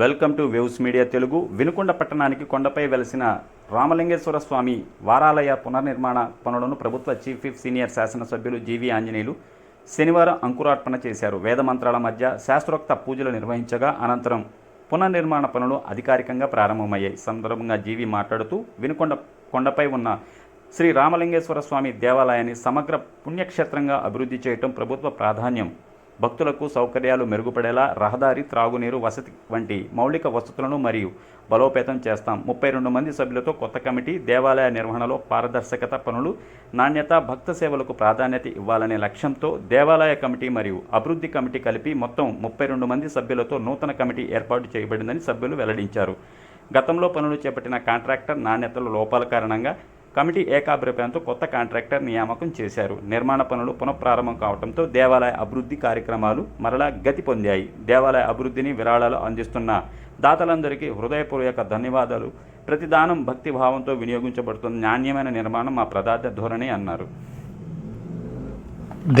Welcome to waves media Telugu. Vinukonda పట్టణానికి కొండపై వెలసిన రామలింగేశ్వర స్వామి వారాలయ పునర్నిర్మాణ పనులను ప్రభుత్వ చీఫ్ సీనియర్ శాసనసభ్యులు జీవి ఆంజనేయులు శనివారం అంకురార్పణ చేశారు. వేద మంత్రాల మధ్య శాస్త్రోక్త పూజలు నిర్వహించగా అనంతరం పునర్నిర్మాణ పనులు అధికారికంగా ప్రారంభమయ్యాయి. సందర్భంగా జీవి మాట్లాడుతూ వినుకొండ కొండపై ఉన్న శ్రీ రామలింగేశ్వర స్వామి దేవాలయాన్ని సమగ్ర పుణ్యక్షేత్రంగా అభివృద్ధి చేయటం ప్రభుత్వ ప్రాధాన్యం. భక్తులకు సౌకర్యాలు మెరుగుపడేలా రహదారి త్రాగునీరు వసతి వంటి మౌలిక వసతులను మరియు బలోపేతం చేస్తాం. ముప్పై రెండు మంది సభ్యులతో కొత్త కమిటీ దేవాలయ నిర్వహణలో పారదర్శకత పనులు నాణ్యత భక్త సేవలకు ప్రాధాన్యత ఇవ్వాలనే లక్ష్యంతో దేవాలయ కమిటీ మరియు అభివృద్ధి కమిటీ కలిపి మొత్తం ముప్పై రెండు మంది సభ్యులతో నూతన కమిటీ ఏర్పాటు చేయబడిందని సభ్యులు వెల్లడించారు. గతంలో పనులు చేపట్టిన కాంట్రాక్టర్ నాణ్యతల లోపాల కారణంగా కమిటీ ఏకాభిప్రాయంతో కొత్త కాంట్రాక్టర్ నియామకం చేశారు. నిర్మాణ పనులు పునఃప్రారంభం కావడంతో దేవాలయ అభివృద్ధి కార్యక్రమాలు మరలా గతి పొందాయి. దేవాలయ అభివృద్ధిని విరాళాలు అందిస్తున్న దాతలందరికీ హృదయపూర్వక ధన్యవాదాలు. ప్రతిదానం భక్తిభావంతో భక్తి భావంతో వినియోగించబడుతున్న నాణ్యమైన నిర్మాణం మా ప్రదార్థ ధోరణి అన్నారు.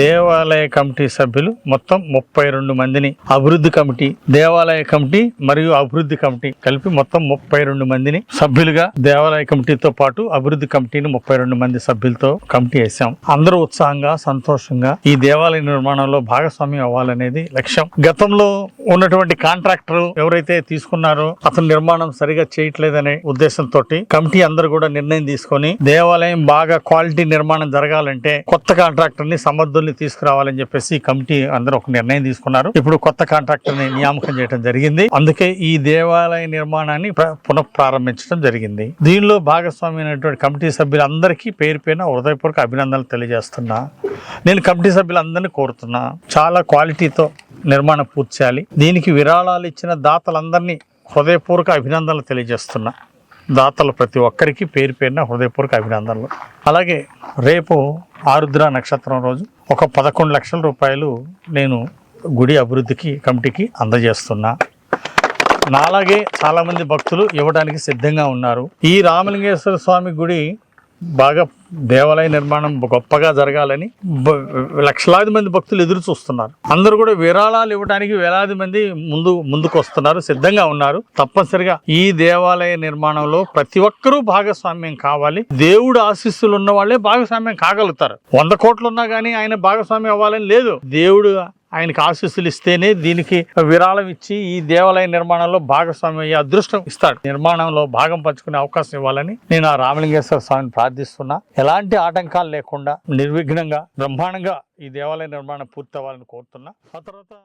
దేవాలయ కమిటీ సభ్యులు మొత్తం ముప్పై రెండు మందిని అభివృద్ధి కమిటీ దేవాలయ కమిటీ మరియు అభివృద్ధి కమిటీ కలిపి మొత్తం ముప్పై రెండు మందిని సభ్యులుగా దేవాలయ కమిటీతో పాటు అభివృద్ధి కమిటీని ముప్పై రెండు మంది సభ్యులతో కమిటీ వేసాం అందరూ ఉత్సాహంగా సంతోషంగా ఈ దేవాలయ నిర్మాణంలో భాగస్వామ్యం అవ్వాలనేది లక్ష్యం. గతంలో ఉన్నటువంటి కాంట్రాక్టర్ ఎవరైతే తీసుకున్నారో అతను నిర్మాణం సరిగా చేయట్లేదనే ఉద్దేశంతో కమిటీ అందరూ కూడా నిర్ణయం తీసుకొని దేవాలయం బాగా క్వాలిటీ నిర్మాణం జరగాలంటే కొత్త కాంట్రాక్టర్ని సమర్థుల్ని తీసుకురావాలని చెప్పేసి కమిటీ అందరూ ఒక నిర్ణయం తీసుకున్నారు. ఇప్పుడు కొత్త కాంట్రాక్టర్ని నియామకం చేయడం జరిగింది. అందుకే ఈ దేవాలయ నిర్మాణాన్ని పునఃప్రారంభించడం పునః జరిగింది. దీనిలో భాగస్వామి కమిటీ సభ్యులందరికీ పేరు పైన హృదయపూర్వక అభినందనలు తెలియజేస్తున్నా. నేను కమిటీ సభ్యులందరినీ కోరుతున్నా. చాలా క్వాలిటీతో నిర్మాణం పూర్తి చేయాలి. దీనికి విరాళాలు ఇచ్చిన దాతలందరినీ హృదయపూర్వక అభినందనలు తెలియజేస్తున్నా. దాతలు ప్రతి ఒక్కరికి పేరు పేరున హృదయపూర్వక అభినందనలు. అలాగే రేపు ఆరుద్ర నక్షత్రం రోజు ఒక పదకొండు లక్షల రూపాయలు నేను గుడి అభివృద్ధికి కమిటీకి అందజేస్తున్నా. నాలాగే చాలామంది భక్తులు ఇవ్వడానికి సిద్ధంగా ఉన్నారు. ఈ రామలింగేశ్వర స్వామి గుడి బాగా దేవాలయ నిర్మాణం గొప్పగా జరగాలని లక్షలాది మంది భక్తులు ఎదురు చూస్తున్నారు. అందరూ కూడా విరాళాలు ఇవ్వడానికి వేలాది మంది ముందు ముందుకు వస్తున్నారు సిద్ధంగా ఉన్నారు. తప్పనిసరిగా ఈ దేవాలయ నిర్మాణంలో ప్రతి ఒక్కరూ భాగస్వామ్యం కావాలి. దేవుడు ఆశీస్సులు ఉన్న వాళ్ళే భాగస్వామ్యం కాగలుగుతారు. వంద కోట్లు ఉన్నా కానీ ఆయన భాగస్వామ్యం అవ్వాలని లేదు. దేవుడు ఆయనకి ఆశీస్సులు ఇస్తేనే దీనికి విరాళం ఇచ్చి ఈ దేవాలయ నిర్మాణంలో భాగస్వామి అయ్యే అదృష్టం ఇస్తాడు. నిర్మాణంలో భాగం పంచుకునే అవకాశం ఇవ్వాలని నేను ఆ రామలింగేశ్వర స్వామిని ప్రార్థిస్తున్నా. ఎలాంటి ఆటంకాలు లేకుండా నిర్విఘ్నంగా బ్రహ్మాండంగా ఈ దేవాలయ నిర్మాణం పూర్తి అవ్వాలని కోరుతున్నా. ఆ తర్వాత